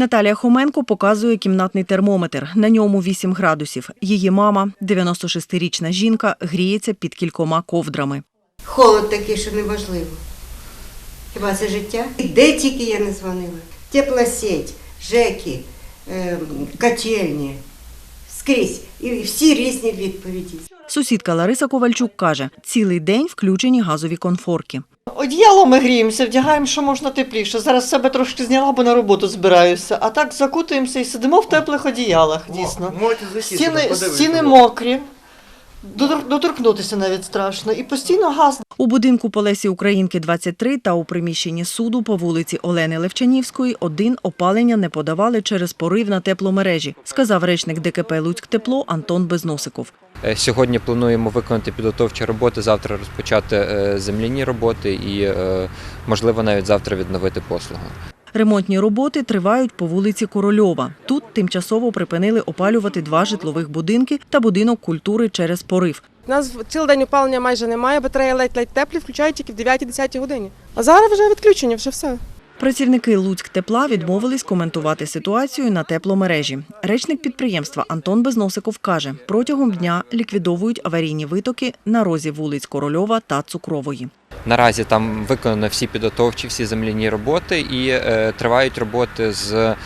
Наталія Хоменко показує кімнатний термометр. На ньому 8 градусів. Її мама, 96-річна жінка, гріється під кількома ковдрами. Холод такий, що неможливо. Хіба це життя? Де тільки я не дзвонила? Теплосеть, ЖЕКи, ем, котельні, скрізь. І всі різні відповіді. Сусідка Лариса Ковальчук каже, цілий день включені газові конфорки. Одіяло ми гріємося, вдягаємо, що можна тепліше. Зараз себе трошки зняла, бо на роботу збираюся. А так закутуємося і сидимо в теплих одіялах, дійсно. Стіни, стіни мокрі, дотор- доторкнутися навіть страшно. І постійно газ. У будинку по Лесі Українки 23 та у приміщенні суду по вулиці Олени Левчанівської один опалення не подавали через порив на тепломережі, сказав речник ДКП Луцьк Тепло Антон Безносиков. Е, Сьогодні плануємо виконати підготовчі роботи, завтра розпочати е, земляні роботи і, е, можливо, навіть завтра відновити послугу. Ремонтні роботи тривають по вулиці Корольова. Тут тимчасово припинили опалювати два житлових будинки та будинок культури через порив. У нас цілий день опалення майже немає, батареї ледь-ледь теплі, включають тільки в 9-10 годині. А зараз вже відключення, вже все. Працівники Луцьк тепла відмовились коментувати ситуацію на тепломережі. Речник підприємства Антон Безносиков каже, протягом дня ліквідовують аварійні витоки на розі вулиць Корольова та Цукрової. Наразі там виконано всі підготовчі, всі земляні роботи і е, тривають роботи з е,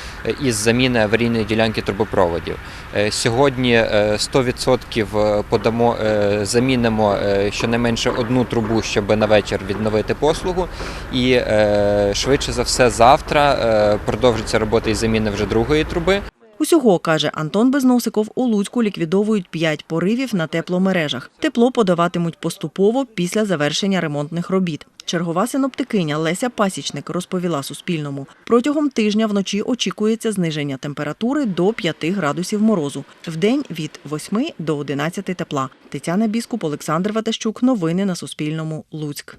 із заміни аварійної ділянки трубопроводів. Е, сьогодні е, 100% подамо, е, замінимо е, щонайменше одну трубу, щоб на вечір відновити послугу. І е, швидше за все завтра е, продовжиться робота із заміни вже другої труби. Усього, каже Антон Безносиков, у Луцьку ліквідовують п'ять поривів на тепломережах. Тепло подаватимуть поступово після завершення ремонтних робіт. Чергова синоптикиня Леся Пасічник розповіла Суспільному. Протягом тижня вночі очікується зниження температури до 5 градусів морозу. Вдень від 8 до 11 тепла. Тетяна Біскуп, Олександр Ватащук. Новини на Суспільному. Луцьк.